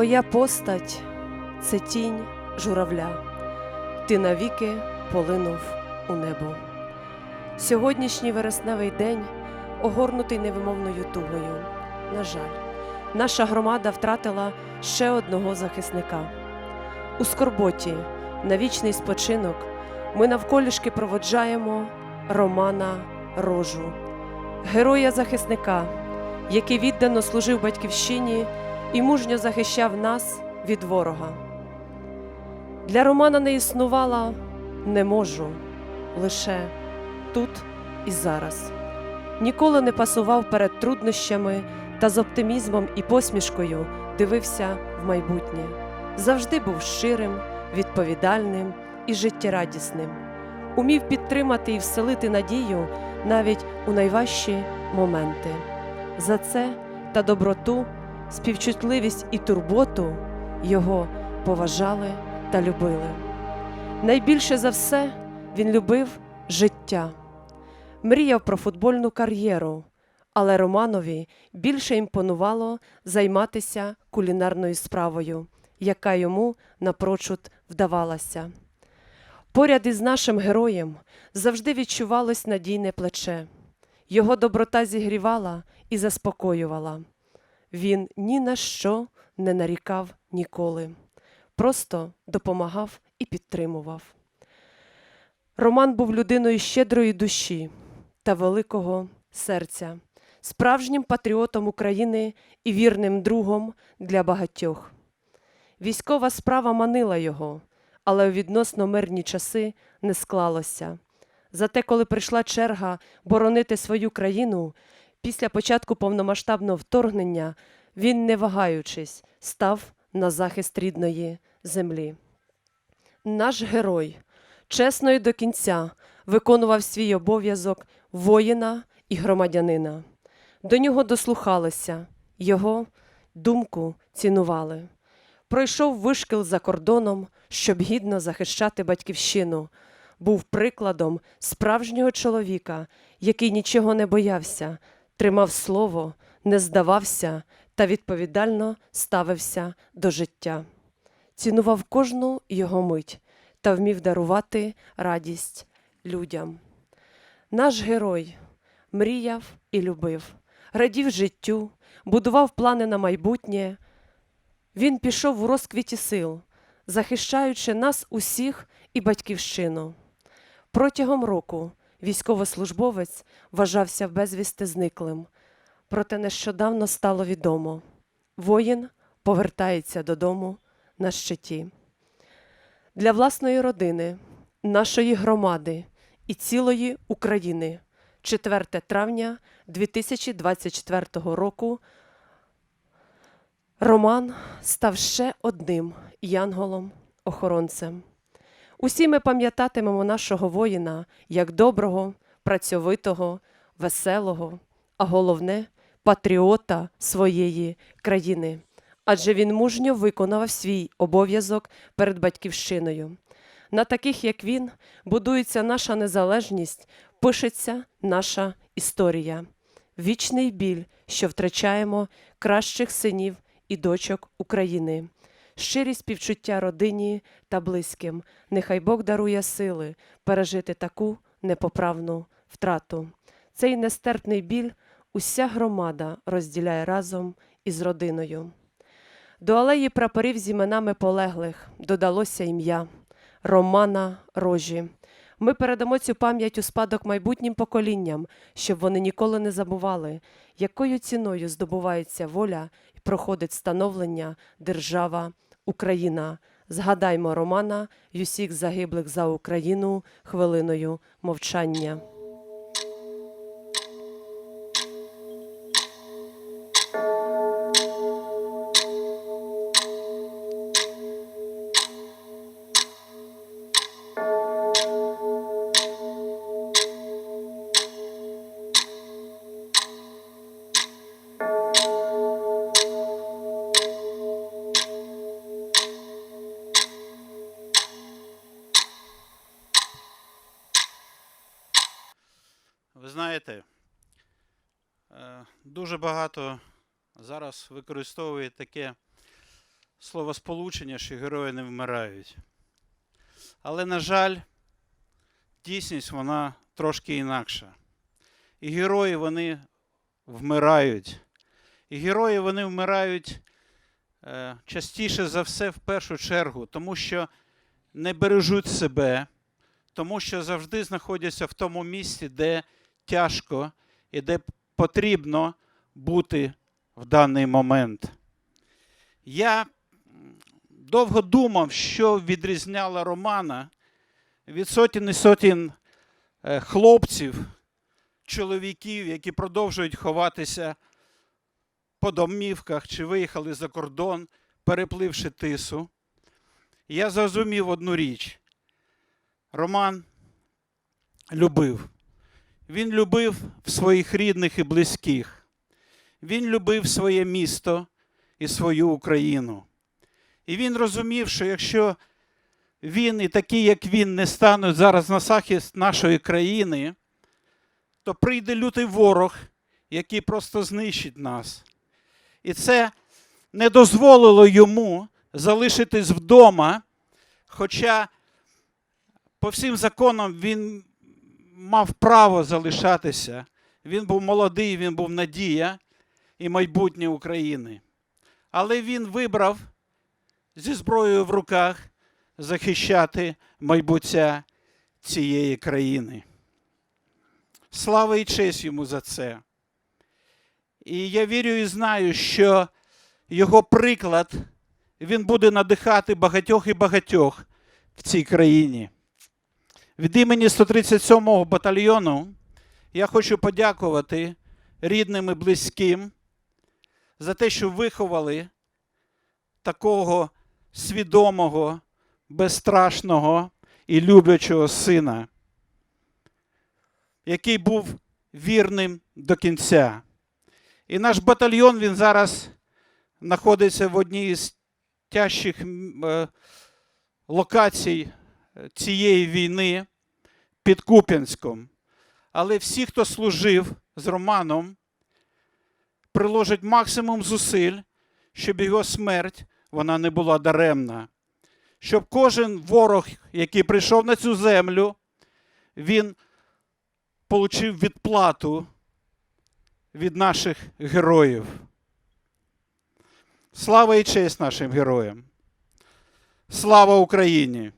Твоя постать це тінь журавля, ти навіки полинув у небо. Сьогоднішній вересневий день огорнутий невимовною тугою. На жаль, наша громада втратила ще одного захисника. У скорботі на вічний спочинок ми навколішки проводжаємо Романа Рожу, героя-захисника, який віддано служив батьківщині і мужньо захищав нас від ворога. Для Романа не існувала не можу лише тут і зараз. Ніколи не пасував перед труднощами та з оптимізмом і посмішкою дивився в майбутнє. Завжди був щирим, відповідальним і життєрадісним. Умів підтримати і вселити надію навіть у найважчі моменти. За це та доброту, співчутливість і турботу його поважали та любили. Найбільше за все він любив життя, мріяв про футбольну кар'єру, але Романові більше імпонувало займатися кулінарною справою, яка йому напрочуд вдавалася. Поряд із нашим героєм завжди відчувалось надійне плече. Його доброта зігрівала і заспокоювала. Він ні на що не нарікав ніколи, просто допомагав і підтримував. Роман був людиною щедрої душі та великого серця, справжнім патріотом України і вірним другом для багатьох. Військова справа манила його, але у відносно мирні часи не склалося. Зате, коли прийшла черга боронити свою країну, після початку повномасштабного вторгнення він, не вагаючись, став на захист рідної землі. Наш герой чесно і до кінця виконував свій обов'язок воїна і громадянина. До нього дослухалися, його думку цінували. Пройшов вишкіл за кордоном, щоб гідно захищати батьківщину. Був прикладом справжнього чоловіка, який нічого не боявся, тримав слово, не здавався та відповідально ставився до життя. Цінував кожну його мить та вмів дарувати радість людям. Наш герой мріяв і любив, радів життю, будував плани на майбутнє. Він пішов у розквіті сил, захищаючи нас усіх і батьківщину. Протягом року військовослужбовець вважався безвісти зниклим, проте нещодавно стало відомо. Воїн повертається додому на щиті. Для власної родини, нашої громади і цілої України 4 травня 2024 року Роман став ще одним янголом-охоронцем. Усі ми пам'ятатимемо нашого воїна як доброго, працьовитого, веселого, а головне патріота своєї країни. Адже він мужньо виконав свій обов'язок перед батьківщиною. На таких, як він, будується наша незалежність, пишеться наша історія. Вічний біль, що втрачаємо кращих синів і дочок України. Щирі співчуття родині та близьким. Нехай Бог дарує сили пережити таку непоправну втрату. Цей нестерпний біль уся громада розділяє разом із родиною. До алеї прапорів з іменами полеглих додалося ім'я Романа Рожі. Ми передамо цю пам'ять у спадок майбутнім поколінням, щоб вони ніколи не забували, якою ціною здобувається воля проходить становлення держава Україна. Згадаймо Романа й усіх загиблих за Україну хвилиною мовчання. Дуже багато зараз використовують таке словосполучення, що герої не вмирають. Але, на жаль, дійсність вона трошки інакша. І герої вони вмирають. І герої вони вмирають е, частіше за все в першу чергу, тому що не бережуть себе, тому що завжди знаходяться в тому місці, де тяжко і де потрібно бути в даний момент. Я довго думав, що відрізняло Романа від сотень і сотень хлопців, чоловіків, які продовжують ховатися по домівках чи виїхали за кордон, перепливши тису. Я зрозумів одну річ. Роман любив. Він любив своїх рідних і близьких. Він любив своє місто і свою Україну. І він розумів, що якщо він і такі, як він, не стануть зараз на захист нашої країни, то прийде лютий ворог, який просто знищить нас. І це не дозволило йому залишитись вдома, хоча по всім законам він мав право залишатися. Він був молодий, він був надія і майбутнє України. Але він вибрав зі зброєю в руках захищати майбуття цієї країни. Слава і честь йому за це. І я вірю і знаю, що його приклад він буде надихати багатьох і багатьох в цій країні. Від імені 137-го батальйону я хочу подякувати рідним і близьким за те, що виховали такого свідомого, безстрашного і люблячого сина, який був вірним до кінця. І наш батальйон він зараз знаходиться в одній з тяжчих е, локацій цієї війни під Куп'янськом. Але всі, хто служив з Романом, приложать максимум зусиль, щоб його смерть вона не була даремна. Щоб кожен ворог, який прийшов на цю землю, він отримав відплату від наших героїв. Слава і честь нашим героям. Слава Україні!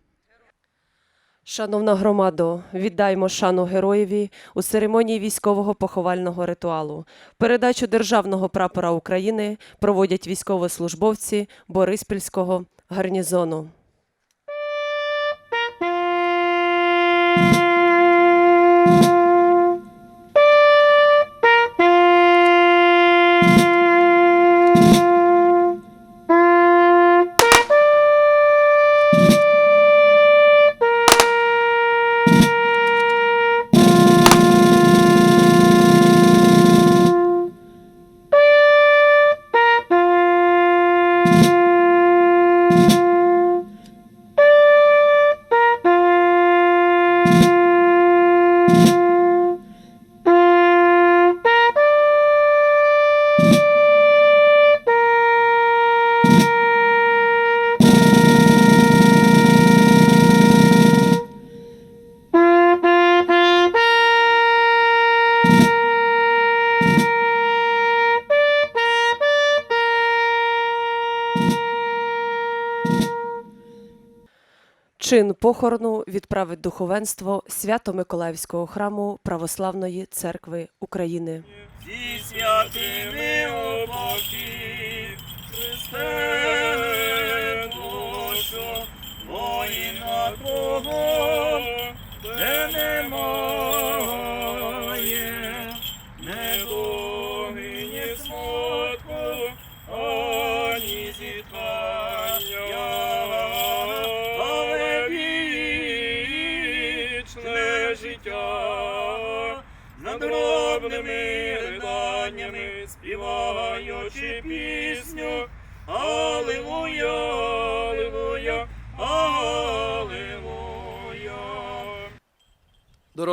Шановна громадо, віддаймо шану героєві у церемонії військового поховального ритуалу. Передачу державного прапора України проводять військовослужбовці Бориспільського гарнізону. Чин похорону відправить духовенство Свято-Миколаївського храму Православної церкви України. Зі святими обоки, Христе воїна Твого, де немає,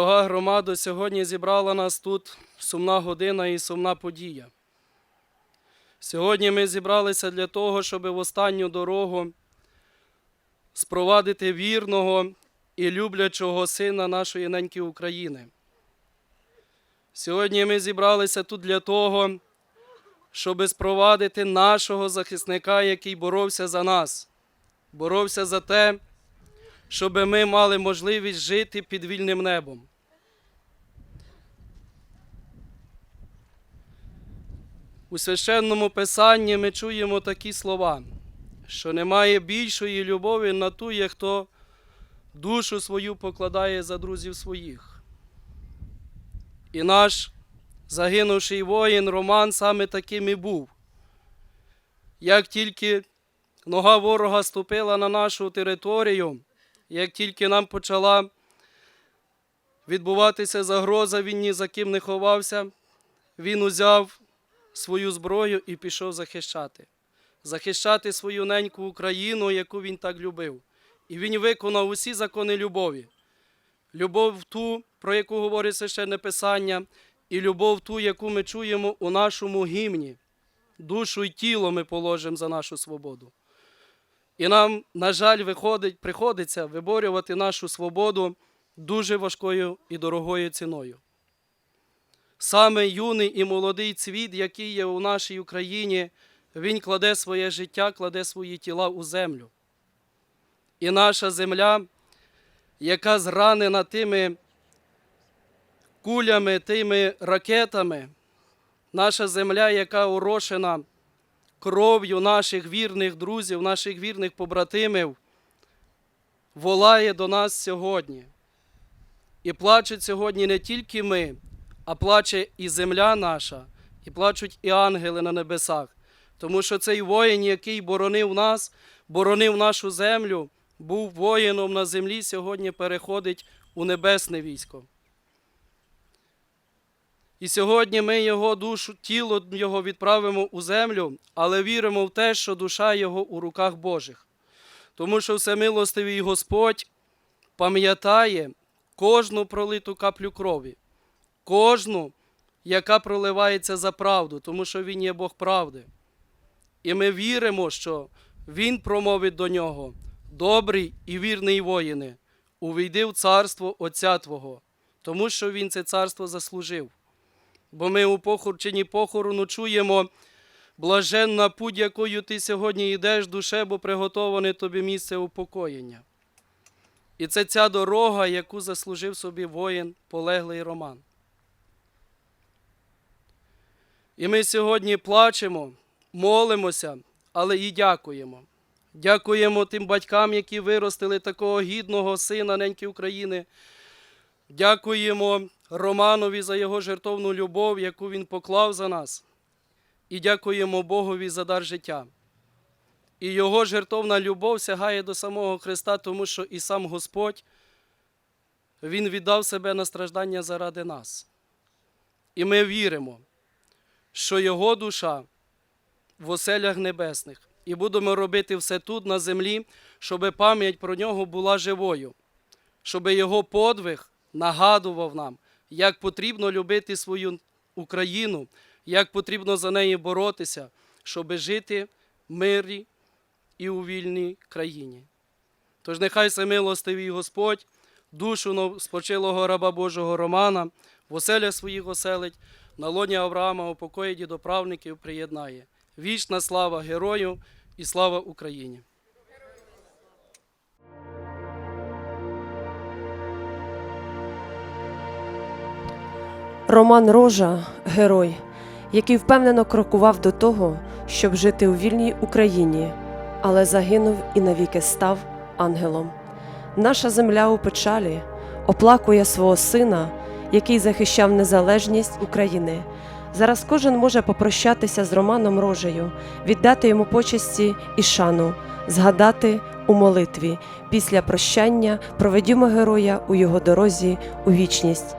Дорога громада, сьогодні зібрала нас тут сумна година і сумна подія. Сьогодні ми зібралися для того, щоб в останню дорогу спровадити вірного і люблячого сина нашої неньки України. Сьогодні ми зібралися тут для того, щоб спровадити нашого захисника, який боровся за нас, боровся за те, щоб ми мали можливість жити під вільним небом. У священному писанні ми чуємо такі слова, що немає більшої любові на ту, як хто душу свою покладає за друзів своїх. І наш загинувший воїн Роман саме таким і був. Як тільки нога ворога ступила на нашу територію, як тільки нам почала відбуватися загроза, він ні за ким не ховався, він узяв свою зброю і пішов захищати. Захищати свою неньку Україну, яку він так любив. І він виконав усі закони любові. Любов ту, про яку говорить священне Писання, і любов ту, яку ми чуємо у нашому гімні. Душу і тіло ми положимо за нашу свободу. І нам, на жаль, виходить, приходиться виборювати нашу свободу дуже важкою і дорогою ціною. Саме юний і молодий цвіт, який є у нашій Україні, він кладе своє життя, кладе свої тіла у землю. І наша земля, яка зранена тими кулями, тими ракетами, наша земля, яка орошена кров'ю наших вірних друзів, наших вірних побратимів, волає до нас сьогодні. І плачуть сьогодні не тільки ми, а плаче і земля наша, і плачуть і ангели на небесах. Тому що цей воїн, який боронив нас, боронив нашу землю, був воїном на землі, сьогодні переходить у небесне військо. І сьогодні ми його душу, тіло його відправимо у землю, але віримо в те, що душа його у руках Божих. Тому що всемилостивий Господь пам'ятає кожну пролиту каплю крові, кожну, яка проливається за правду, тому що Він є Бог правди. І ми віримо, що Він промовить до нього: добрий і вірний воїне, увійди в царство Отця Твого, тому що Він це царство заслужив. Бо ми у похорченні похорону чуємо блаженна путь, якою ти сьогодні йдеш, душе, бо приготоване тобі місце упокоєння. І це ця дорога, яку заслужив собі воїн, полеглий Роман. І ми сьогодні плачемо, молимося, але і дякуємо. Дякуємо тим батькам, які виростили такого гідного сина неньки України. Дякуємо Романові за його жертовну любов, яку він поклав за нас. І дякуємо Богові за дар життя. І його жертовна любов сягає до самого Христа, тому що і сам Господь Він віддав себе на страждання заради нас. І ми віримо, що Його душа в оселях небесних, і будемо робити все тут, на землі, щоб пам'ять про нього була живою, щоб його подвиг нагадував нам, як потрібно любити свою Україну, як потрібно за неї боротися, щоб жити в мирі і у вільній країні. Тож нехай всемилостивий Господь душу спочилого раба Божого Романа в оселях своїх оселить, на лоні Авраама упокоїть дідоправників приєднає. Вічна слава герою і слава Україні! Роман Рожа герой, який впевнено крокував до того, щоб жити у вільній Україні, але загинув і навіки став ангелом. Наша земля у печалі оплакує свого сина, який захищав незалежність України. Зараз кожен може попрощатися з Романом Рожею, віддати йому почесті і шану, згадати у молитві. Після прощання проведімо героя у його дорозі у вічність.